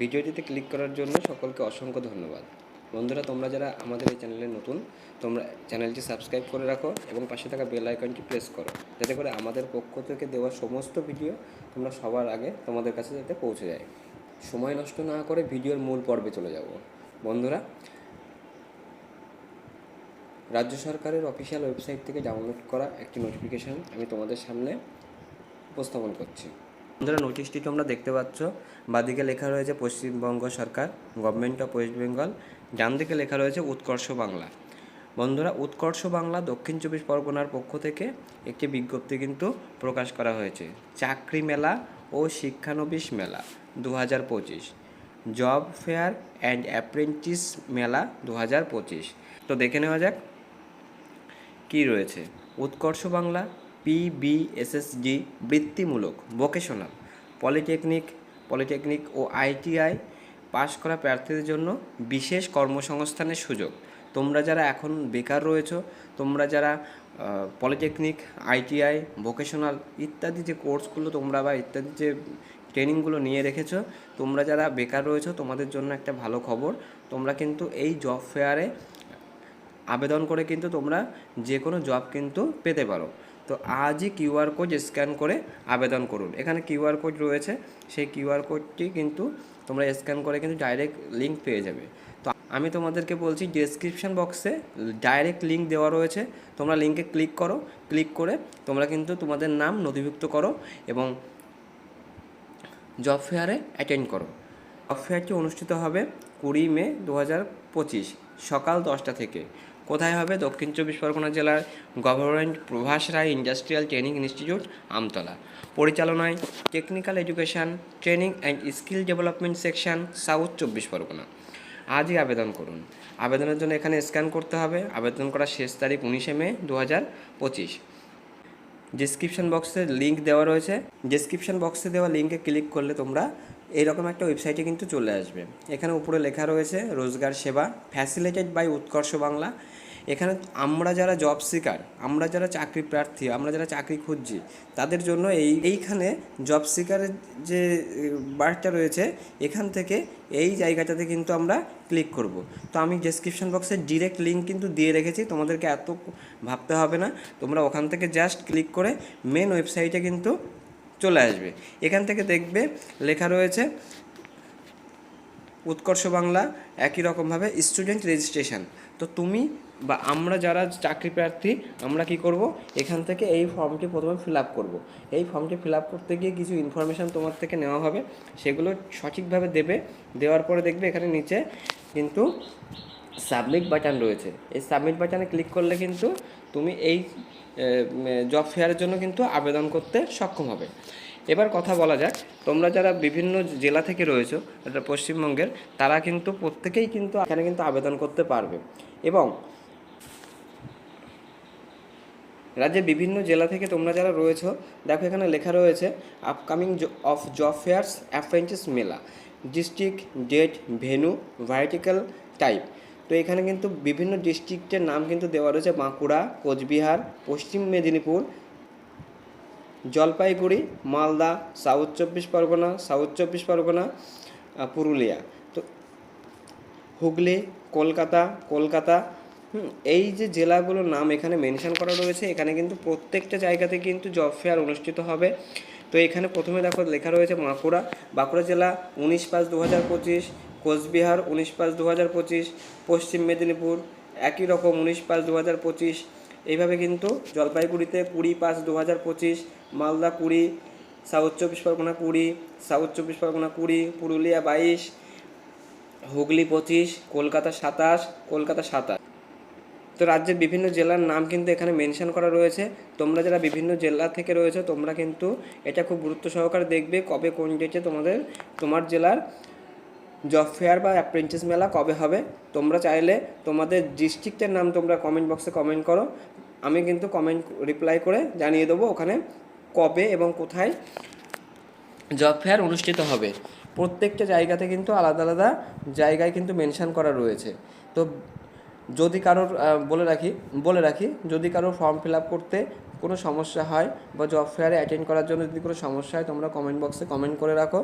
ভিডিওটিতে ক্লিক করার জন্য সকলকে অসংখ্য ধন্যবাদ। বন্ধুরা, তোমরা যারা আমাদের এই চ্যানেলে নতুন, তোমরা চ্যানেলটি সাবস্ক্রাইব করে রাখো এবং পাশে থাকা বেল আইকনটি প্রেস করো। যাতে করে আমাদের পক্ষ থেকে দেওয়া সমস্ত ভিডিও তোমরা সবার আগে তোমাদের কাছে যাতে পৌঁছে যায়। সময় নষ্ট না করে ভিডিওর মূল পর্বে চলে যাব। বন্ধুরা, রাজ্য সরকারের অফিসিয়াল ওয়েবসাইট থেকে ডাউনলোড করা একটি নোটিফিকেশান আমি তোমাদের সামনে উপস্থাপন করছি। বন্ধুরা নোটিশটি তোমরা দেখতে পাচ্ছ। বাদিকে লেখা রয়েছে পশ্চিমবঙ্গ সরকার গভর্নমেন্ট অফ ওয়েস্ট বেঙ্গল ডান দিকে লেখা রয়েছে উৎকর্ষ বাংলা। বন্ধুরা, উৎকর্ষ বাংলা দক্ষিণ চব্বিশ পরগনার পক্ষ থেকে একটি বিজ্ঞপ্তি কিন্তু প্রকাশ করা হয়েছে। চাকরি মেলা ও শিক্ষানবিশ মেলা দু হাজার পঁচিশ। জব ফেয়ার অ্যান্ড অ্যাপ্রেন্টিস মেলা দু হাজার পঁচিশ। তো দেখে নেওয়া যাক কি রয়েছে। উৎকর্ষ বাংলা পিবিএসএসডি বৃত্তিমূলক ভোকেশনাল পলিটেকনিক পলিটেকনিক ও আইটিআই পাশ করা প্রার্থীদের জন্য বিশেষ কর্মসংস্থানের সুযোগ। তোমরা যারা এখন বেকার রয়েছো, তোমরা যারা পলিটেকনিক আইটিআই ভোকেশনাল ইত্যাদি যে কোর্সগুলো তোমরা বা ইত্যাদি যে ট্রেনিংগুলো নিয়ে রেখেছো, তোমরা যারা বেকার রয়েছো, তোমাদের জন্য একটা ভালো খবর। তোমরা কিন্তু এই জব ফেয়ারে আবেদন করে কিন্তু তোমরা যে কোনো জব কিন্তু পেতে পারো। তো আজই কিউআর কোড স্ক্যান করে আবেদন করুন। এখানে কিউআর কোড রয়েছে, সেই কিউআর কোডটি কিন্তু তোমরা স্ক্যান করে কিন্তু ডাইরেক্ট লিঙ্ক পেয়ে যাবে। তো আমি তোমাদেরকে বলছি, ডেসক্রিপশন বক্সে ডাইরেক্ট লিঙ্ক দেওয়া রয়েছে। তোমরা লিঙ্কে ক্লিক করো, ক্লিক করে তোমরা কিন্তু তোমাদের নাম নথিভুক্ত করো এবং জব ফেয়ারে অ্যাটেন্ড করো। জব ফেয়ারটি অনুষ্ঠিত হবে কুড়ি মে দু হাজার পঁচিশ, সকাল দশটা থেকে। কোথায় হবে? দক্ষিণ চব্বিশ পরগনা জেলার government Prabhas Roy industrial training institute, Amtala. পরিচালনায় technical education, training and skill development section, south চব্বিশ পরগনা। আজই আবেদন করুন। আবেদনের জন্য এখানে স্ক্যান করতে হবে। আবেদন করার শেষ তারিখ উনিশে মে দু হাজার পঁচিশ। ডিসক্রিপশন বক্সে লিঙ্ক দেওয়া রয়েছে। ডিসক্রিপশন বক্সে দেওয়া লিঙ্কে ক্লিক করলে তোমরা এইরকম একটা ওয়েবসাইটে কিন্তু চলে আসবে। এখানে উপরে লেখা রয়েছে, রোজগার সেবা ফ্যাসিলিটেড বাই উৎকর্ষ বাংলা। এখানে আমরা যারা জব সিকার আমরা যারা চাকরি প্রার্থী, আমরা যারা চাকরি খুঁজছি, তাদের জন্য এই, এইখানে জব সিকারের যে বারটা রয়েছে, এখান থেকে এই জায়গাটাতে কিন্তু আমরা ক্লিক করব। তো আমি ডেসক্রিপশন বক্সে ডিরেক্ট লিঙ্ক কিন্তু দিয়ে রেখেছি, তোমাদেরকে এত ভাবতে হবে না। তোমরা ওখান থেকে জাস্ট ক্লিক করে মেন ওয়েবসাইটে কিন্তু চলে আসবে। এখান থেকে দেখবে লেখা রয়েছে, উৎকর্ষ বাংলা, একই রকমভাবে স্টুডেন্ট রেজিস্ট্রেশন তো তুমি বা আমরা যারা চাকরি প্রার্থী, আমরা কি করব? এখান থেকে এই ফর্মটি প্রথমে ফিল আপ করব। এই ফর্মটি ফিল আপ করতে গিয়ে কিছু ইনফরমেশান তোমার থেকে নেওয়া হবে। সেগুলো সঠিকভাবে দেবে। দেওয়ার পরে দেখবে এখানে নিচে কিন্তু সাবমিট বাটন রয়েছে। এই সাবমিট বাটনে ক্লিক করলে কিন্তু তুমি এই জব ফেয়ারের জন্য কিন্তু আবেদন করতে সক্ষম হবে। এবার কথা বলা যাক, তোমরা যারা বিভিন্ন জেলা থেকে রয়েছো, এটা পশ্চিমবঙ্গের, তারা কিন্তু প্রত্যেকেই কিন্তু এখানে কিন্তু আবেদন করতে পারবে। এবং রাজ্যের বিভিন্ন জেলা থেকে তোমরা যারা রয়েছো, দেখো এখানে লেখা রয়েছে upcoming of job fairs apprentice মেলা district date venue vertical type তো এখানে কিন্তু বিভিন্ন ডিস্ট্রিক্টের নাম কিন্তু দেওয়া রয়েছে, বাঁকুড়া, কোচবিহার, পশ্চিম মেদিনীপুর, জলপাইগুড়ি, মালদা সাউথ চব্বিশ পরগনা সাউথ চব্বিশ পরগনা পুরুলিয়া। তো হুগলি, কলকাতা কলকাতা এই যে জেলাগুলোর নাম এখানে মেনশন করা রয়েছে, এখানে কিন্তু প্রত্যেকটা জায়গাতে কিন্তু জব ফেয়ার অনুষ্ঠিত হবে। তো এখানে প্রথমে দেখো লেখা রয়েছে বাঁকুড়া। বাঁকুড়া জেলা উনিশ পাঁচ দু হাজার পঁচিশ কোচবিহার উনিশ পাঁচ দু হাজার পঁচিশ, পশ্চিম মেদিনীপুর একই রকম উনিশ পাঁচ দু হাজার পঁচিশ। এইভাবে কিন্তু জলপাইগুড়িতে কুড়ি পাঁচ দু হাজার পঁচিশ, মালদা কুড়ি, সাউথ চব্বিশ পরগনা কুড়ি, সাউথ চব্বিশ পরগনা কুড়ি, পুরুলিয়া বাইশ, হুগলি পঁচিশ, কলকাতা সাতাশ কলকাতা সাতাশ। তো রাজ্যের বিভিন্ন জেলার নাম কিন্তু এখানে মেনশন করা রয়েছে। তোমরা যারা বিভিন্ন জেলা থেকে রয়েছে, তোমরা কিন্তু এটা খুব গুরুত্ব সহকারে দেখবে কবে কোন ডেটে তোমাদের তোমার জেলার জব ফেয়ার বা অ্যাপ্রেন্টিস মেলা কবে হবে? তোমরা চাইলে তোমাদের ডিস্ট্রিক্টের নাম তোমরা কমেন্ট বক্সে কমেন্ট করো। আমি কিন্তু কমেন্ট রিপ্লাই করে জানিয়ে দেবো ওখানে কবে এবং কোথায় জব ফেয়ার অনুষ্ঠিত হবে। প্রত্যেকটা জায়গাতে কিন্তু আলাদা আলাদা জায়গায় কিন্তু মেনশন করা রয়েছে। তো যদি কারোর বলে রাখি বলে রাখি, যদি কারোর ফর্ম ফিল আপ করতে কোনো সমস্যা হয় বা জব ফেয়ারে অ্যাটেন্ড করার জন্য যদি কোনো সমস্যা হয়, তোমরা কমেন্ট বক্সে কমেন্ট করে রাখো।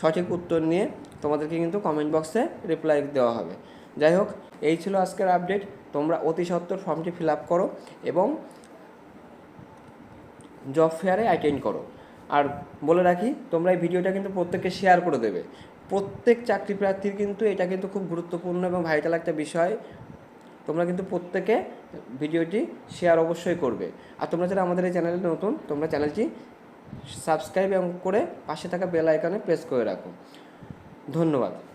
সঠিক উত্তর নিয়ে তোমাদেরকে কিন্তু কমেন্ট বক্সে রিপ্লাই দেওয়া হবে। যাই হোক, এই ছিল আজকের আপডেট তোমরা অতি সত্বর ফর্মটি ফিল আপ করো এবং জব ফেয়ারে অ্যাটেন্ড করো। আর বলে রাখি, তোমরা এই ভিডিওটা কিন্তু প্রত্যেককে শেয়ার করে দেবে। প্রত্যেক চাকরি প্রার্থীর কিন্তু এটা কিন্তু খুব গুরুত্বপূর্ণ এবং ভাইটাল একটা বিষয়। তোমরা কিন্তু প্রত্যেকে ভিডিওটি শেয়ার অবশ্যই করবে। আর তোমরা যারা আমাদের এই চ্যানেলে নতুন, তোমরা চ্যানেলটি সাবস্ক্রাইব এবং করে পাশে থাকা বেল আইকনে প্রেস করে রাখো। ধন্যবাদ।